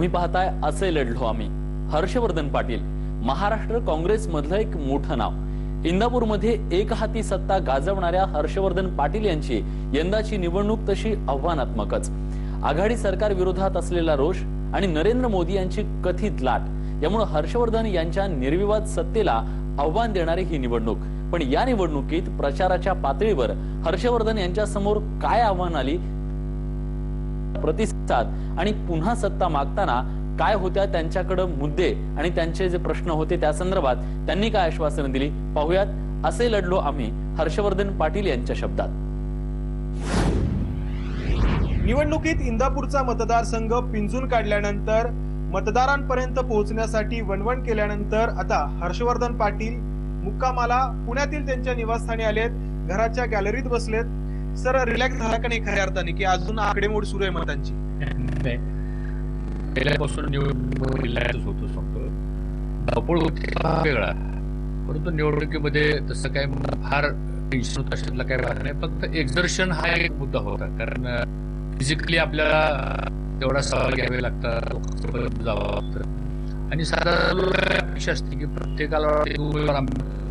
तुम्ही पाहताय असे लढलो आम्ही. हर्षवर्धन पाटील महाराष्ट्र काँग्रेस मधलं एक मोठं नाव. इंदापूरमध्ये एक हाती सत्ता गाजवणाऱ्या हर्षवर्धन पाटील यांची यंदाची निवडणूक तशी आव्हानात्मकच. आघाडी सरकार विरोधात असलेला रोष आणि नरेंद्र मोदी यांची कथित लाट यामुळे हर्षवर्धन यांच्या निर्विवाद सत्तेला आव्हान देणारी ही निवडणूक. पण या निवडणुकीत प्रचाराच्या पातळीवर हर्षवर्धन यांच्या समोर काय आव्हान आली प्रतिसाद. आणि पुन्हा सत्ता मागताना काय होत्या त्यांच्याकडे मुद्दे आणि त्यांचे जे प्रश्न होते त्या संदर्भात त्यांनी काय आश्वासन दिली? पाहुयात असे लढलो आम्ही हर्षवर्धन पाटील यांच्या शब्दात. निवडणुकीत इंदापूरचा मतदारसंघ पिंजून काढल्यानंतर मतदारांपर्यंत पोहोचण्यासाठी वणवण केल्यानंतर आता हर्षवर्धन पाटील मुक्कामाला पुण्यातील त्यांच्या निवासस्थानी आलेत घराच्या गॅलरीत बसलेत. सर रिलॅक्स झाला का नाही खऱ्या अर्थाने? की अजून आकडेमोड सुरू आहे मतांची नाही. पहिल्यापासून निवडणूक रिलॅक्स होतो सांगतो धावपळ होती वेगळा. परंतु निवडणुकीमध्ये तसं काय फार टेन्शन होतं अशातला काय भाग नाही. फक्त एक्झर्शन हा एक मुद्दा होता. कारण फिजिकली आपल्याला तेवढा सवाल घ्यावे लागतात लोकांपर्यंत जावं लागतं. आणि साधारण अपेक्षा असते की प्रत्येकाला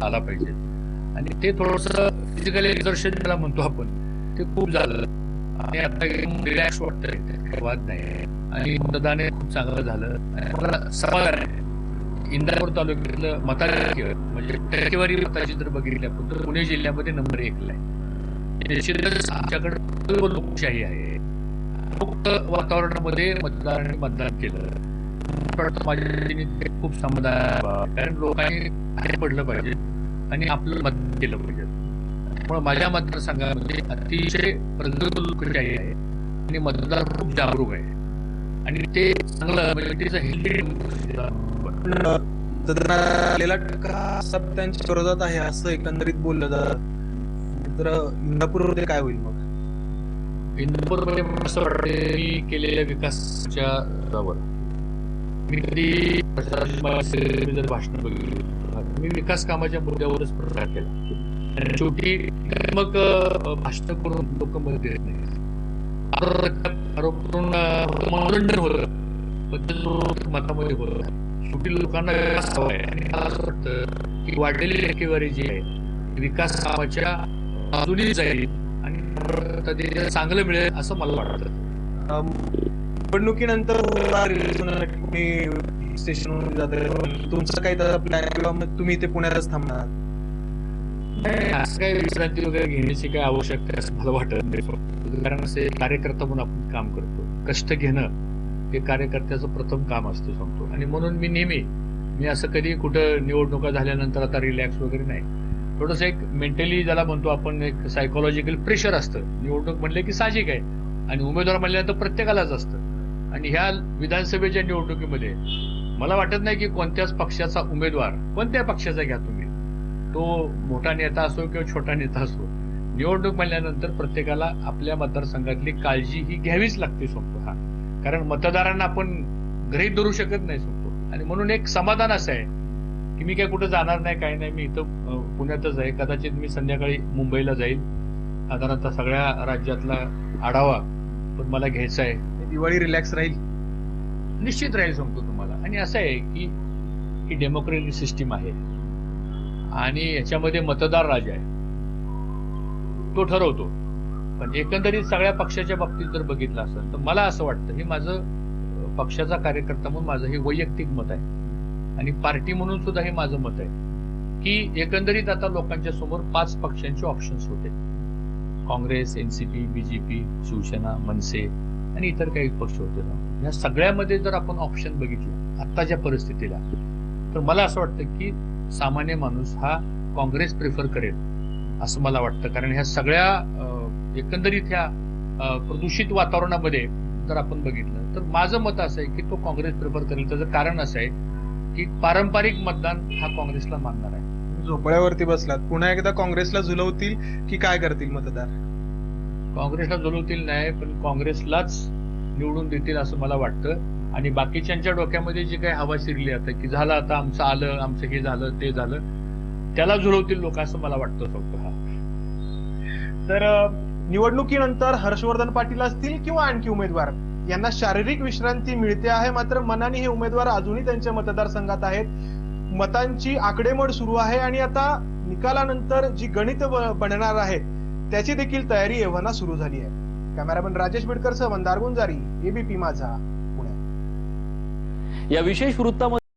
आला पाहिजे. आणि ते थोडस फिजिकल एक्झर्शन ज्याला म्हणतो आपण ते खूप झालं. आणि आता रिलॅक्स वाटतंय. काही वाद नाही. आणि मतदान हे खूप चांगलं झालं. आणि मला समाधान आहे. इंदापूर तालुक्यातलं मताधिक्य म्हणजे टक्केवारी मताची जर बघितली. आपण तर पुणे जिल्ह्यामध्ये नंबर एकला आहे. निश्चितच आमच्याकडे लोकशाही आहे. मुक्त वातावरणामध्ये मतदारांनी मतदान केलं. माझ्या खूप समाधान. कारण लोकांनी बाहेर पडलं पाहिजे आणि आपलं मतदान केलं पाहिजे. त्यामुळे माझ्या मतदारसंघामध्ये अतिशय प्रगत लोकशाही आहे आणि मतदार खूप जागरूक आहे. आणि ते चांगलं म्हणजे आलेला टक्का सब त्यांच्या विरोधात आहे असं एकंदरीत बोललं जातं. तर इंदापूरमध्ये काय होईल मग? इंदूरमध्ये मला असं वाटतं मी केलेल्या विकासाच्या जोरावर मी कधी भाषण बघितली मी विकास कामाच्या मुद्द्यावरच प्रचार केला. शेवटी मग भाषण करून लोक मदत देत नाही आरोप करून मनोरंजन होत मतामध्ये होत शेवटी लोकांना विकास हवा आहे. आणि मला असं वाटतं की वाढलेली टक्केवारी जी आहे विकास कामाच्या बाजूने जाईल आणि चांगलं मिळेल असं मला वाटतं. निवडणुकीनंतर स्टेशन स्टेशनवर जाता तुमचं काही प्लॅन किंवा मग तुम्ही इथे पुण्यातच थांबणार? असं काही विश्रांती वगैरे घेण्याची काही आवश्यकता आहे असं मला वाटत नाही कारण असे कार्यकर्ता म्हणून आपण काम करतो. कष्ट घेणं हे कार्यकर्त्याचं प्रथम काम असतं सांगतो. आणि म्हणून मी नेहमी मी असं कधी कुठं निवडणुका झाल्यानंतर आता रिलॅक्स वगैरे नाही. थोडंसं एक मेंटली ज्याला म्हणतो आपण एक सायकोलॉजिकल प्रेशर असतं. निवडणूक म्हणले की साहजिक आहे. आणि उमेदवार म्हणल्यानंतर प्रत्येकालाच असतं. आणि ह्या विधानसभेच्या निवडणुकीमध्ये मला वाटत नाही की कोणत्याच पक्षाचा उमेदवार कोणत्या पक्षाचा घ्या तुम्ही. तो मोठा नेता असो किंवा छोटा नेता असो निवडणूक म्हणल्यानंतर प्रत्येकाला आपल्या मतदारसंघातली काळजी ही घ्यावीच लागते सांगतो हा. कारण मतदारांना आपण गृहीत धरू शकत नाही सांगतो आणि म्हणून एक समाधान असं आहे की मी काय कुठं जाणार नाही काय नाही मी इथं पुण्यातच आहे. कदाचित मी संध्याकाळी मुंबईला जाईल. साधारणतः सगळ्या राज्यातला आढावा पण मला घ्यायचा आहे. दिवाळी रिलॅक्स राहील. निश्चित राहील सांगतो तुम्हाला. आणि असं आहे की ही डेमोक्रेटिक सिस्टीम आहे. आणि याच्यामध्ये मतदार राजा आहे. तो ठरवतो. पण एकंदरीत सगळ्या पक्षाच्या बाबतीत जर बघितलं असेल तर मला असं वाटतं हे माझं पक्षाचा कार्यकर्ता म्हणून माझं हे वैयक्तिक मत आहे. आणि पार्टी म्हणून सुद्धा हे माझं मत आहे. की एकंदरीत आता लोकांच्या समोर पाच पक्षांचे ऑप्शन्स होते. काँग्रेस एनसीपी बीजेपी शिवसेना मनसे आणि इतर काही पक्ष होते. ना या सगळ्यामध्ये जर आपण ऑप्शन बघितलं आत्ताच्या परिस्थितीला तर मला असं वाटतं की सामान्य माणूस हा काँग्रेस प्रिफर करेल असं मला वाटतं. कारण ह्या सगळ्या एकंदरीत ह्या प्रदूषित वातावरणामध्ये जर आपण बघितलं तर माझं मत असं आहे की तो काँग्रेस प्रिफर करेल. त्याचं कारण असं आहे की पारंपरिक मतदान हा काँग्रेसला मानणार आहे. झोपड्यावरती बसलात. पुन्हा एकदा काँग्रेसला झुलवतील की काय करतील मतदार? काँग्रेसला जुलवतील नाही पण काँग्रेसलाच निवडून देतील असं मला वाटतं. आणि बाकीच्यांच्या डोक्यामध्ये जी काही हवा शिरली आता की झालं आता आमचं आलं आमचं हे झालं ते झालं त्याला जुळवतील लोक असं मला वाटतं फक्त. हा तर निवडणुकीनंतर हर्षवर्धन पाटील असतील किंवा आणखी उमेदवार? यांना शारीरिक विश्रांती मिळते आहे मात्र मनाने हे उमेदवार अजूनही त्यांच्या मतदारसंघात आहेत. मतांची आकडेमोड सुरू आहे आणि आता निकालानंतर जी गणित बनणार आहेत त्याची देखील तयारी एव्हाना सुरू झाली आहे. कॅमेरामॅन राजेश बिडकर सह मंदार गुंजारी एबीपी माझा. या विशेष वृत्तामध्ये